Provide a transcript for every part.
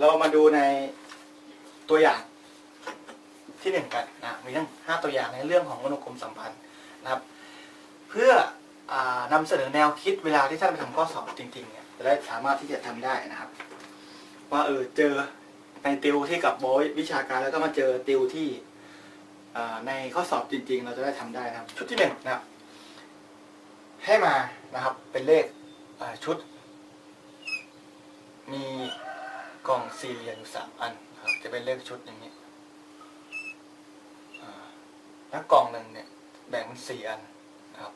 เรามาดูในตัวอย่างที่หนึ่งกันนะมีทั้งห้าตัวอย่างในเรื่องของอนุกรมสัมพันธ์นะครับ เพื่ออนำเสนอแนวคิดเวลาที่ท่านไปทำข้อสอบจริงๆเนี่ยจะได้สามารถที่จะทำได้นะครับ ว่าเออเจอในติวที่กับโบยวิชาการแล้วก็มาเจอติวที่ในข้อสอบจริง ๆ เราจะได้ทำได้นะครับ ชุดที่หนึ่งนะครับให้มานะครับเป็นเลขชุด มี กล่องสี่เหลี่ยมอยู่สามอันนะครับจะเป็นเลขชุดอย่างนี้แล้วกล่องหนึ่งเนี่ยแบ่งเป็นสี่อันนะครับ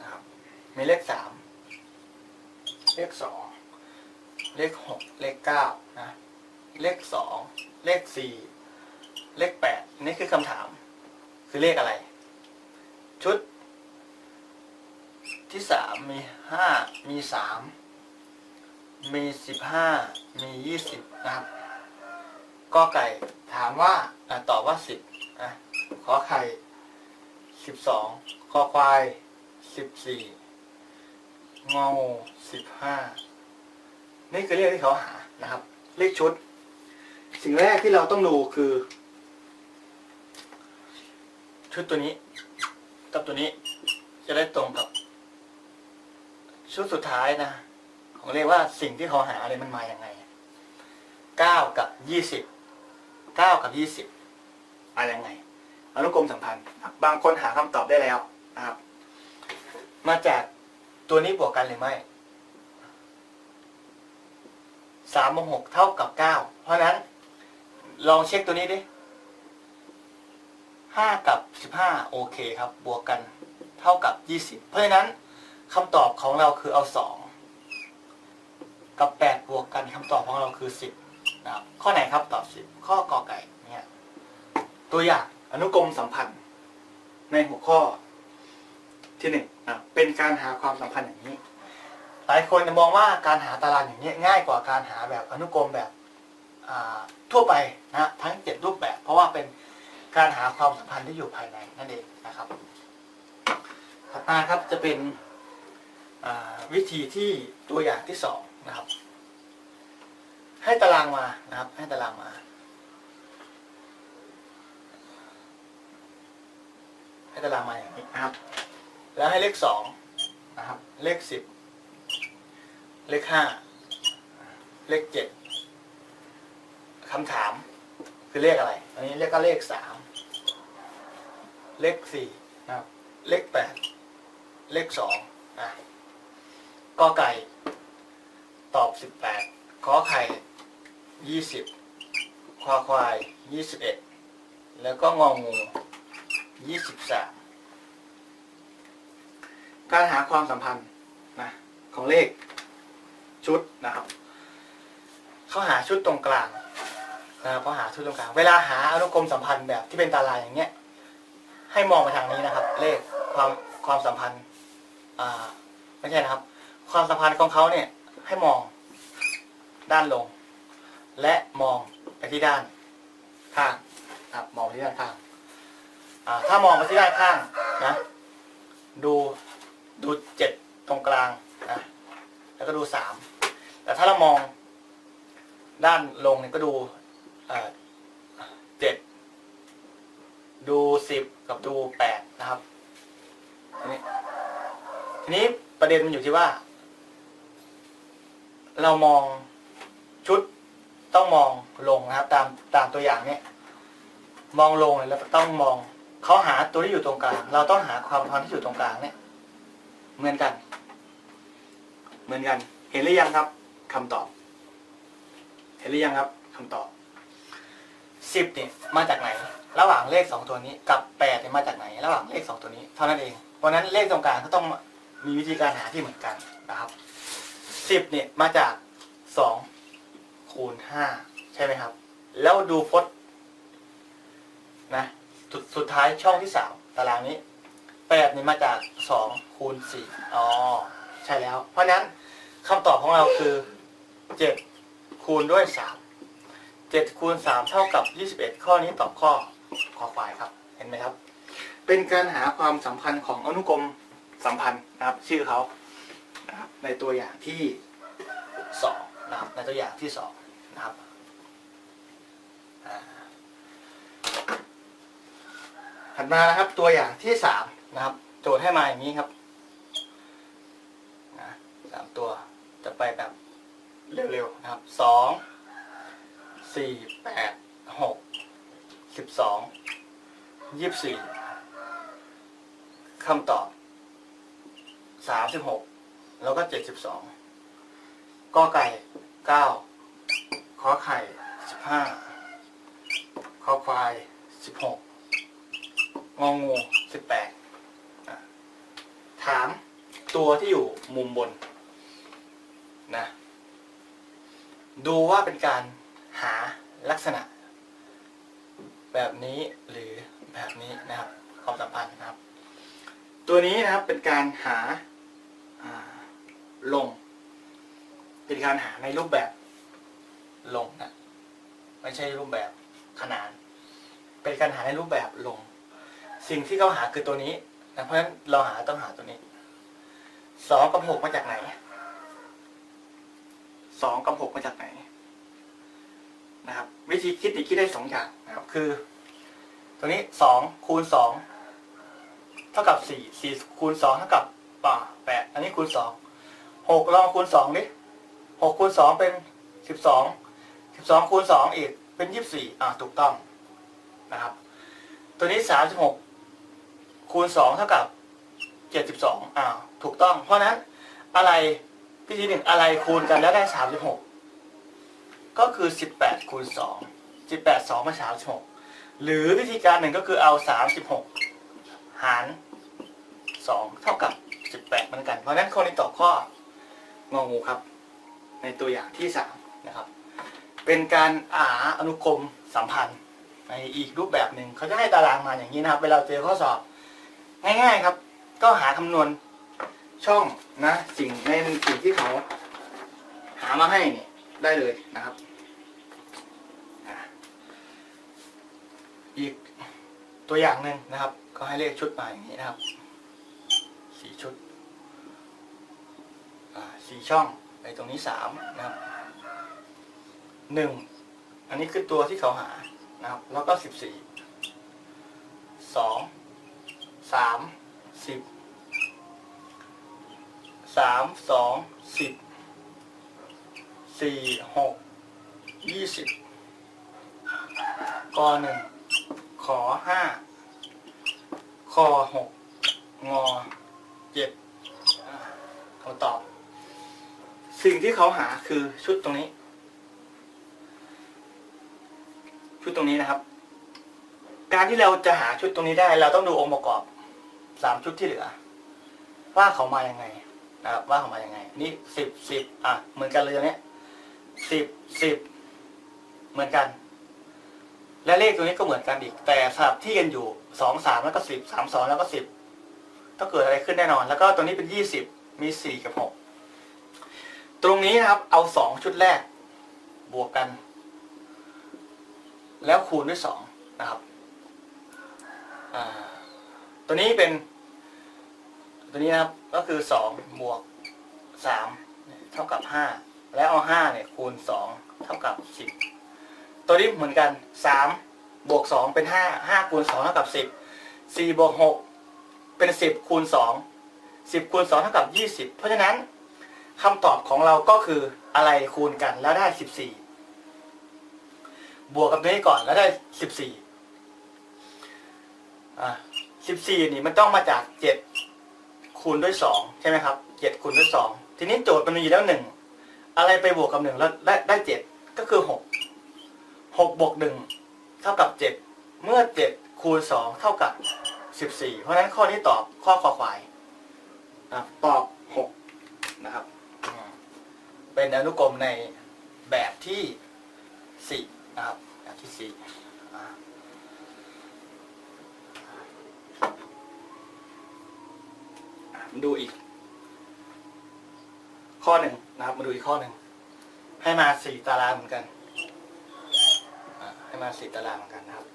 นะครับ มีเลขสามเลขสองเลขหกเลขเก้านะเลขสองเลขสี่เลขแปดนี่คือคำถาม คือเลขอะไร ชุด ที่สามมีห้ามีสามมีสิบห้ามียี่สิบนะครับก็ไก่ถามว่าอตอบว่าสิบขอไข่สิบสองคอควายสิบสี่งองูสิบห้านี่คือเลขที่เขาหานะครับ เลขชุด สิ่งแรกที่เราต้องดูคือ ชุดตัวนี้ กับตัวนี้จะได้ตรงกับ ชุดสุดท้ายนะผมเรียกว่าสิ่งที่เขาหาเนี่ยมันมาอย่างไงเก้ากับยี่สิบเก้ากับยี่สิบอะไรยังไงอนุกรมสัมพันธ์บางคนหาคำตอบได้แล้วนะครับ มาจากตัวนี้บวกกันหรือไม่สามบวกหกเท่ากับเก้าเพราะฉะนั้น ลองเช็คตัวนี้ดิห้ากับสิบห้าโอเคครับ บวกกันเท่ากับยี่สิบเพราะฉะนั้น คำตอบของเราคือเอาสองกับแปดบวกกันคำตอบของเราคือสิบนะครับข้อไหนครับตอบสิบข้อกอไก่เนี่ยตัวอย่างอนุกรมสัมพันธ์ ในหัวข้อที่หนึ่งนะเป็นการหาความสัมพันธ์อย่างนี้ หลายคนจะมองว่าการหาตารางอย่างนี้ง่ายกว่าการหาแบบอนุกรมแบบทั่วไปนะทั้งเจ็ดรูปแบบ เพราะว่าเป็นการหาความสัมพันธ์ที่อยู่ภายในนั่นเองนะครับถัดมาครับจะเป็น วิธีที่ตัวอย่างที่สองนะครับ ให้ตารางมานะครับ ให้ตารางมา ให้ตารางมาอย่างนี้นะครับ แล้วให้เลขสองนะครับ เลขสิบเลขห้าเลขเจ็ดคำถามคือเลขอะไร อันนี้เรียกก็เลขสามเลขสี่นะครับเลขแปดเลขสองอะ กอไก่ ตอบสิบแปดขอไข่ยี่สิบควาควายยี่สิบเอ็ดแล้วก็งองูยี่สิบสามการหาความสัมพันธ์นะของเลขชุดนะครับเขาหาชุดตรงกลางนะครับเขาหาชุดตรงกลาง เวลาหาอนุกรมสัมพันธ์แบบที่เป็นตารางอย่างเงี้ย ให้มองไปทางนี้นะครับ เลขความความสัมพันธ์ อ่าไม่ใช่นะครับ ความสัมพันธ์ของเขาเนี่ย ให้มองด้านลง และมองไปที่ด้านข้างครับมองไปที่ด้านข้างอ่าถ้ามองไปที่ด้านข้างนะ ดูดูเจ็ดตรงกลางนะแล้วก็ดูสามแต่ถ้าเรามองด้านลงเนี่ยก็ดูเจ็ดดูสิบกับดูแปดนะครับทีนี้ทีนี้ประเด็นมันอยู่ที่ว่า เรามองชุดต้องมองลงนะครับ ตามตามตัวอย่างเนี้ยมองลงเลยแล้วต้องมองเขาหาตัวที่อยู่ตรงกลาง เราต้องหาความพันธ์ที่อยู่ตรงกลางเนี่ย เหมือนกัน เหมือนกัน เห็นหรือยังครับคำตอบ เห็นหรือยังครับคำตอบสิบเนี่ยมาจากไหน ระหว่างเลขสองตัวนี้กับแปดเนี่ยมาจากไหน ระหว่างเลขสองตัวนี้ เท่านั้นเองเพราะนั้นเลขตรงกลางก็ต้องมีวิธีการหาที่เหมือนกันนะครับ สิบเนี่ยมาจากสองคูณห้าใช่ไหมครับ แล้วดูพจน์นะสุดสุดท้ายช่องที่สามตารางนี้แปดเนี่ยมาจากสองคูณสี่อ๋อใช่แล้ว เพราะฉะนั้นคำตอบของเราคือเจ็ดคูณด้วยสามเจ็ดคูณสามเท่ากับยี่สิบเอ็ดข้อนี้ตอบข้อขอควายครับ เห็นไหมครับ เป็นการหาความสัมพันธ์ของอนุกรมสัมพันธ์นะครับ ชื่อเขา นะครับในตัวอย่างที่สองนะครับในตัวอย่างที่สองนะครับถัดมานะครับตัวอย่างที่สามนะครับ โจทย์ให้มาอย่างนี้ครับนะสามตัวจะไปแบบเร็วๆนะครับสองสี่แปดหกสิบสองยี่สิบสี่คำตอบสามสิบหก แล้วก็เจ็ดสิบสองกอไก่เก้าขอไข่สิบห้าขอควายสิบหกงองูสิบแปดถามตัวที่อยู่มุมบนนะดูว่าเป็นการหาลักษณะ แบบนี้หรือแบบนี้นะครับความสัมพันธ์นะครับ ตัวนี้นะครับเป็นการหาอ่าลง เป็น การหาในรูปแบบลงนะไม่ใช่รูปแบบขนาน เป็นการหาในรูปแบบลง สิ่งที่เขาหาคือตัวนี้นะเพราะฉะนั้นเราหาต้องหาตัวนี้สองกับหกมาจากไหนสองกับหกมาจากไหนนะครับ วิธีคิดนี่คิดได้สองอย่างนะครับคือ ตัวนี้สองคูณสองเท่ากับสี่สี่คูณสองเท่ากับป่าแปดอันนี้คูณสองหกลองคูณสองดิ หกคูณสองเป็นสิบสองสิบสองคูณสองอีกเป็นยี่สิบสี่อ่าถูกต้องนะครับ ตัวนี้สามสิบหกคูณสองเท่ากับเจ็ดสิบสองอ่าถูกต้อง เพราะนั้นอะไรวิธีหนึ่งอะไรคูณกันแล้วได้สามสิบหกก็คือ18คูณ2 18 2มา36หกหรือวิธีการหนึ่งก็คือเอา36หกหาร2เท่ากับ18เหมือนกัน เพราะนั้นคนนี้ตอบข้ององูครับ ในตัวอย่างที่3นะครับ เป็นการอาอนุกรมสัมพันธ์ในอีกรูปแบบหนึ่งเขาจะให้ตารางมาอย่างนี้นะครับ เวลาเจอข้อสอบ ง่ายๆครับ ก็หาคำนวณช่องนะสิ่งในสิ่งที่เขาหามาให้เนี่ยได้เลยนะครับอีกตัวอย่างหนึ่งนะครับ ก็ให้เลขชุดมาอย่างนี้นะครับสี่ชุดสี่ช่อง ในตรงนี้สามนะครับหนึ่งอันนี้คือตัวที่เขาหานะครับ แล้วก็สิบสี่สองสามสิบสามสองสิบสี่หกยี่สิบกหนึ่งขอห้าคอหกงอเจ็ดเขาตอบ สิ่งที่เขาหาคือชุดตรงนี้ ชุดตรงนี้นะครับ การที่เราจะหาชุดตรงนี้ได้ เราต้องดูองค์ประกอบสามชุดที่เหลือ ว่าเขามายังไงนะครับ ว่าเขามายังไง นี่สิบสิบอะเหมือนกันเลยตรงเนี้ยสิบสิบเหมือนกัน และเลขตัวนี้ก็เหมือนกันอีก แต่สลับที่กันอยู่สองสามแล้วก็สิบสามสองแล้วก็สิบต้องเกิดอะไรขึ้นแน่นอน แล้วก็ตัวนี้เป็นยี่สิบมีสี่กับหก ตรงนี้นะครับ เอาสองชุดแรก บวกกัน แล้วคูณด้วยสองนะครับตัวนี้เป็น ตัวนี้นะครับก็คือสองบวกสามเท่ากับห้าแล้วเอาห้าเนี่ยคูณสองเท่ากับสิบตัวนี้เหมือนกันสามบวกสองเป็นห้าห้าคูณสองเท่ากับสิบสี่บวกหกเป็นสิบคูณสองสิบคูณสองเท่ากับยี่สิบเพราะฉะนั้น คำตอบของเราก็คืออะไรคูณกันแล้วได้สิบสี่บวกกับตัวนี้ก่อนแล้วได้สิบสี่อ่าสิบสี่นี่มันต้องมาจากเจ็ดคูณด้วยสองใช่ไหมครับเจ็ดคูณด้วยสองทีนี้โจทย์มันมีแล้วหนึ่งอะไรไปบวกกับหนึ่งแล้วได้ได้เจ็ดก็คือหกหกบวกหนึ่งเท่ากับเจ็ดเมื่อเจ็ดคูณสองเท่ากับสิบสี่เพราะฉะนั้นข้อนี้ตอบข้อขวายตอบหกนะครับ เป็นอนุกรมในแบบที่สี่นะครับแบบที่สี่อ่าอะมาดูอีก ข้อหนึ่งนะครับมาดูอีกข้อหนึ่งให้มาสี่ตารางเหมือนกันให้มาสี่ตารางเหมือนกันนะครับ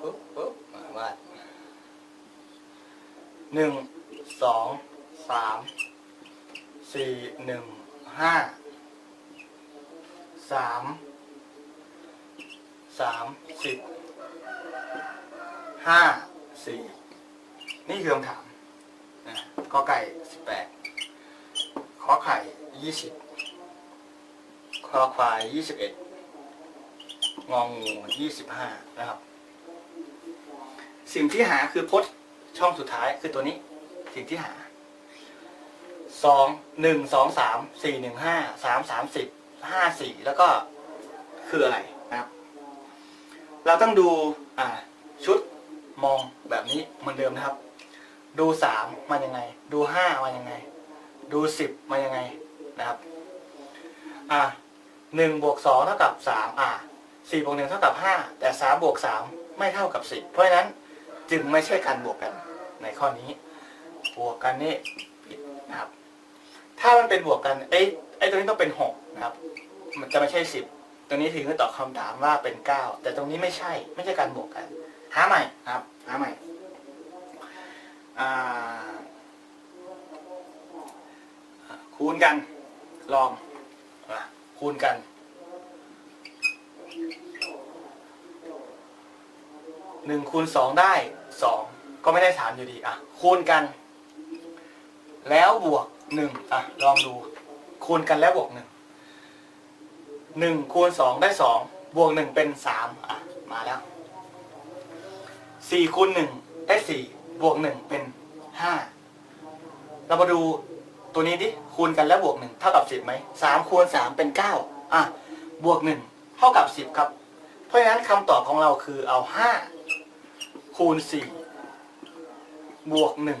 ปุ๊บปุ๊บอ่าวาดหนึ่งสองสาม สี่หนึ่งห้าสามสามสิบห้าสี่นี่คือคำถามนะกอไก่สิบแปดขอไข่ยี่สิบคอควายยี่สิบเอ็ดงองูยี่สิบห้านะครับ สิ่งที่หาคือพจน์ช่องสุดท้ายคือตัวนี้ สิ่งที่หา สองหนึ่งสองสามสี่หนึ่งห้าสามสามสิบห้าสี่แล้วก็คืออะไรนะครับ เราต้องดูอ่าชุดมองแบบนี้เหมือนเดิมนะครับ ดูสามมันยังไง ดูห้ามันยังไง ดูสิบมันยังไงนะครับ อ่าหนึ่งบวกสองเท่ากับสามอ่าสี่บวกหนึ่งเท่ากับห้าแต่สามบวกสามไม่เท่ากับสิบเพราะฉะนั้นจึงไม่ใช่การบวกกันในข้อนี้ บวกกันนี่ผิดนะครับ ถ้ามันเป็นบวกกันไอ้ไอ้ตัวนี้ต้องเป็นหกนะครับ มันจะไม่ใช่สิบตัวนี้ถึงจะตอบคำถามว่าเป็นเก้าแต่ตรงนี้ไม่ใช่ไม่ใช่การบวกกัน หาใหม่นะครับ หาใหม่คูณกัน ลองคูณกันหนึ่งคูณสองได้สองก็ไม่ได้สามอยู่ดีอะคูณกัน แล้วบวก หนึ่งอะลองดู คูณกันแล้วบวกหนึ่งหนึ่งคูณสองได้สองบวกหนึ่งเป็นสามอะมาแล้วสี่คูณหนึ่งได้สี่บวกหนึ่งเป็นห้าเรามาดูตัวนี้ดิคูณกันแล้วบวกหนึ่งเท่ากับสิบไหมสามคูณสามเป็นเก้าอะบวกหนึ่งเท่ากับสิบครับ เพราะฉะนั้นคำตอบของเราคือเอาห้าคูณสี่บวกหนึ่ง